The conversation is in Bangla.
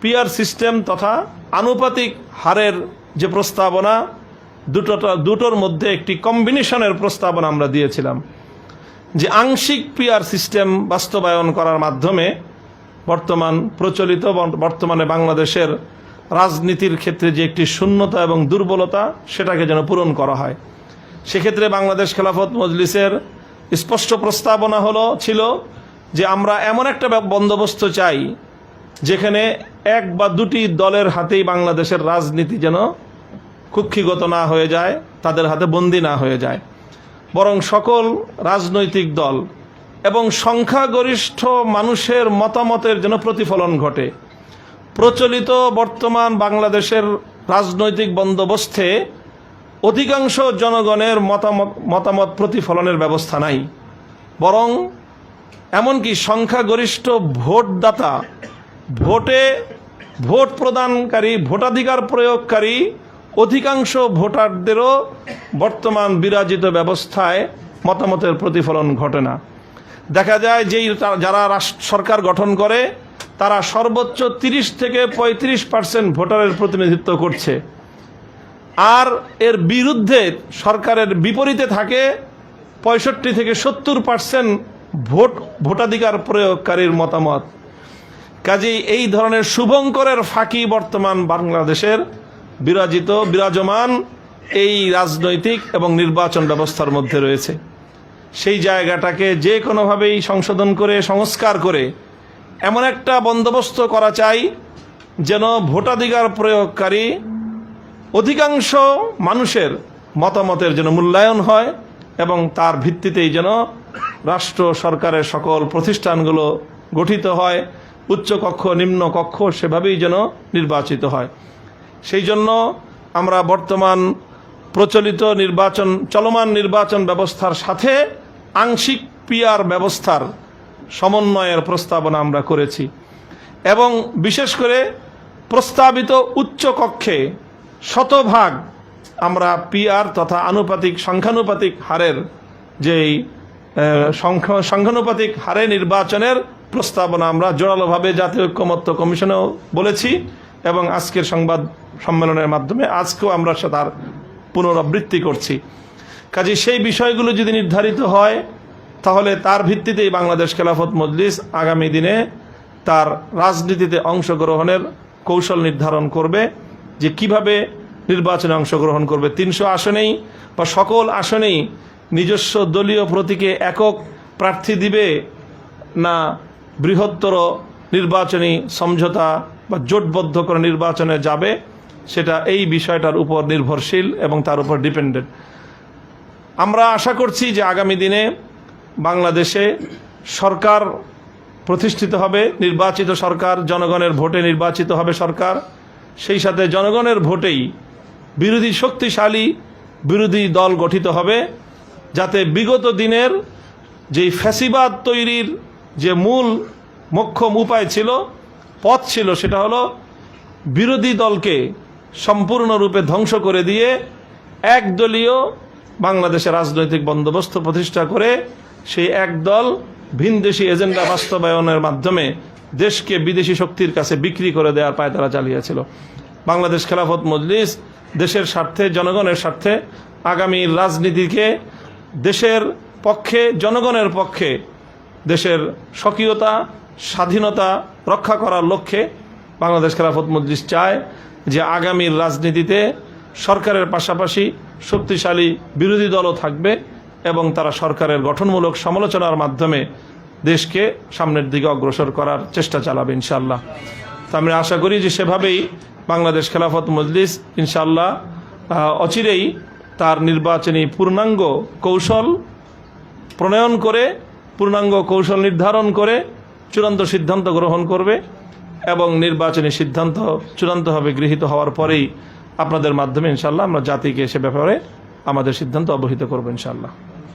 পিয়ার সিস্টেম তথা আনুপাতিক হারের যে প্রস্তাবনা, দুটোটা, দুটোর মধ্যে একটি কম্বিনেশনের প্রস্তাবনা আমরা দিয়েছিলাম যে আংশিক পিয়ার সিস্টেম বাস্তবায়ন করার মাধ্যমে বর্তমান প্রচলিত বর্তমানে বাংলাদেশের রাজনীতির ক্ষেত্রে যে একটি শূন্যতা এবং দুর্বলতা, সেটাকে যেন পূরণ করা হয়। সেক্ষেত্রে বাংলাদেশ খেলাফত মজলিসের স্পষ্ট প্রস্তাবনা হলো, ছিল যে আমরা এমন একটা বন্দোবস্ত চাই যেখানে এক বা দুটি দলের হাতেই বাংলাদেশের রাজনীতি যেন কুক্ষিগত না হয়ে যায়, তাদের হাতে বন্দি না হয়ে যায়। বরং সকল রাজনৈতিক দল এবং সংখ্যাগরিষ্ঠ মানুষের মতামতের যেন প্রতিফলন ঘটে। প্রচলিত বর্তমান বাংলাদেশের রাজনৈতিক বন্দোবস্তে অধিকাংশ জনগণের মতামত মতামত প্রতিফলনের ব্যবস্থা নাই। বরং এমনকি সংখ্যাগরিষ্ঠ ভোটদাতা ভোটে ভোট প্রদানকারী, ভোটাধিকার প্রয়োগকারী, অধিকাংশ ভোটারদেরও বর্তমান বিরাজিত ব্যবস্থায় মতামতের প্রতিফলন ঘটে না। দেখা যায় যেই যারা সরকার গঠন করে, তারা সর্বোচ্চ তিরিশ থেকে পঁয়ত্রিশ পার্সেন্ট ভোটারের প্রতিনিধিত্ব করছে। আর এর বিরুদ্ধে সরকারের বিপরীতে থাকে পঁয়ষট্টি থেকে সত্তর পার্সেন্ট ভোট ভোটাধিকার প্রয়োগকারীর মতামত। কাজেই এই ধরনের শুভঙ্করের ফাঁকি বর্তমান বাংলাদেশের বিরাজিত, বিরাজমান এই রাজনৈতিক এবং নির্বাচন ব্যবস্থার মধ্যে রয়েছে। সেই জায়গাটাকে যে কোনোভাবেই সংশোধন করে, সংস্কার করে এমন একটা বন্দোবস্ত করা চাই যেন ভোটাধিকার প্রয়োগকারী অধিকাংশ মানুষের মতামতের যেন মূল্যায়ন হয় এবং তার ভিত্তিতেই যেন রাষ্ট্র সরকারের সকল প্রতিষ্ঠানগুলো গঠিত হয়। উচ্চ কক্ষ, নিম্ন কক্ষ সেভাবেই যেন নির্বাচিত হয়। সেই জন্য আমরা বর্তমান প্রচলিত নির্বাচন, চলমান নির্বাচন ব্যবস্থার সাথে আংশিক পিয়ার ব্যবস্থার সমন্বয়ের প্রস্তাবনা আমরা করেছি। এবং বিশেষ করে প্রস্তাবিত উচ্চ কক্ষে শতভাগ আমরা পিআর তথা আনুপাতিক, সংখ্যানুপাতিক হারের যেই সংখ্যা- সংখ্যানুপাতিক হারে নির্বাচনের প্রস্তাবনা আমরা জোরালোভাবে জাতীয় ঐক্যমত্য কমিশনেও বলেছি এবং আজকের সংবাদ সম্মেলনের মাধ্যমে আজকেও আমরা তার পুনরাবৃত্তি করছি। কাজে সেই বিষয়গুলো যদি নির্ধারিত হয়, তাহলে তার ভিত্তিতেই বাংলাদেশ খেলাফত মজলিস আগামী দিনে তার রাজনীতিতে অংশগ্রহণের কৌশল নির্ধারণ করবে যে কীভাবে নির্বাচনে অংশগ্রহণ করবে। তিনশো আসনেই বা সকল আসনেই নিজস্ব দলীয় প্রতীকে একক প্রার্থী দিবে না বৃহত্তর নির্বাচনী সমঝোতা বা জোটবদ্ধ করে নির্বাচনে যাবে, সেটা এই বিষয়টার উপর নির্ভরশীল এবং তার উপর ডিপেন্ডেন্ট। আমরা আশা করছি যে আগামী দিনে বাংলাদেশে সরকার প্রতিষ্ঠিত হবে, নির্বাচিত সরকার, জনগণের ভোটে নির্বাচিত হবে সরকার। সেই সাথে জনগণের ভোটেই বিরোধী শক্তিশালী বিরোধী দল গঠিত হবে, যাতে বিগত দিনের যেই ফ্যাসিবাদ তৈরির যে মূল মোক্ষম উপায় ছিল, পথ ছিল, সেটা হলো বিরোধী দলকে সম্পূর্ণরূপে ধ্বংস করে দিয়ে একদলীয় বাংলাদেশের রাজনৈতিক বন্দোবস্ত প্রতিষ্ঠা করে সেই একদল ভিনদেশি এজেন্ডা বাস্তবায়নের মাধ্যমে দেশকে বিদেশি শক্তির কাছে বিক্রি করে দেওয়ার পায় তারা চালিয়েছিল। বাংলাদেশ খেলাফত মজলিস দেশের স্বার্থে, জনগণের স্বার্থে আগামী রাজনীতিকে দেশের পক্ষে, জনগণের পক্ষে দেশের স্বকীয়তা, স্বাধীনতা রক্ষা করার লক্ষ্যে বাংলাদেশ খেলাফত মজলিস চায় যে আগামীর রাজনীতিতে সরকারের পাশাপাশি শক্তিশালী বিরোধী দলও থাকবে এবং তারা সরকারের গঠনমূলক সমালোচনার মাধ্যমে দেশকে সামনের দিকে অগ্রসর করার চেষ্টা চালাবে ইনশাল্লাহ তো আমরা আশা করি যে সেভাবেই বাংলাদেশ খেলাফত মজলিস ইনশাল্লাহ অচিরেই তার নির্বাচনী পূর্ণাঙ্গ কৌশল প্রণয়ন করে পূর্ণাঙ্গ কৌশল নির্ধারণ করে চূড়ান্ত সিদ্ধান্ত গ্রহণ করবে এবং নির্বাচনী সিদ্ধান্ত চূড়ান্তভাবে গৃহীত হওয়ার পরেই আপনাদের মাধ্যমে ইনশাল্লাহ আমরা জাতিকে সে ব্যাপারে আমাদের সিদ্ধান্ত অবহিত করব ইনশাল্লাহ